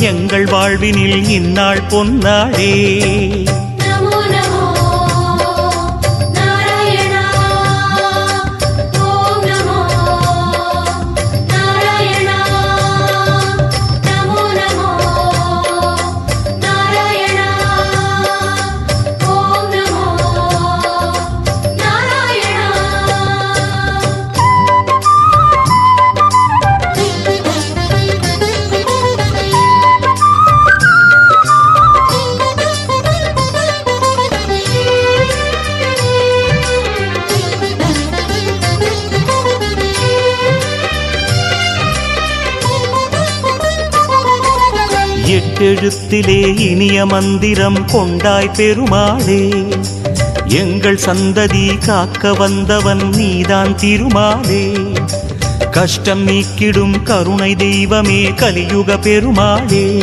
எங்கள் வாழ்வினில் இந்நாள் பொன்னாளே எட்டெழுத்திலே இனிய மந்திரம் கொண்டாய் பெருமாளே. எங்கள் சந்ததி காக்க வந்தவன் நீதான் திருமாலே. கஷ்டம் நீக்கிடும் கருணை தெய்வமே கலியுக பெருமாளே.